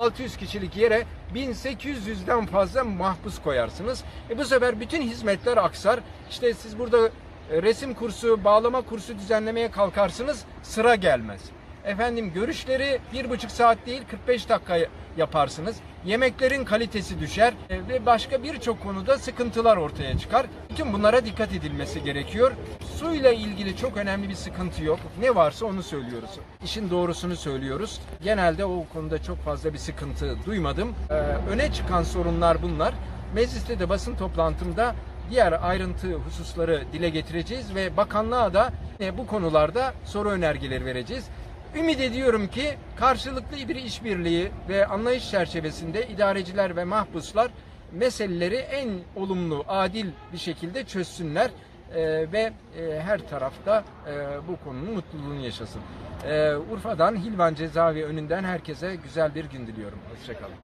600 kişilik yere 1800'den fazla mahpus koyarsınız. E bu sefer bütün hizmetler aksar. İşte siz burada e, resim kursu, bağlama kursu düzenlemeye kalkarsınız sıra gelmez. Efendim görüşleri bir buçuk saat değil 45 dakika yaparsınız. Yemeklerin kalitesi düşer e, ve başka birçok konuda sıkıntılar ortaya çıkar. Bütün bunlara dikkat edilmesi gerekiyor. Suyla ilgili çok önemli bir sıkıntı yok. Ne varsa onu söylüyoruz. İşin doğrusunu söylüyoruz. Genelde o konuda çok fazla bir sıkıntı duymadım. Ee, öne çıkan sorunlar bunlar. Mecliste de basın toplantımda diğer ayrıntı hususları dile getireceğiz ve bakanlığa da bu konularda soru önergeleri vereceğiz. Ümit ediyorum ki karşılıklı bir işbirliği ve anlayış çerçevesinde idareciler ve mahpuslar meseleleri en olumlu, adil bir şekilde çözsünler e, ve e, her tarafta e, bu konunun mutluluğunu yaşasın. E, Urfa'dan Hilvan Cezaevi önünden herkese güzel bir gün diliyorum. Hoşçakalın.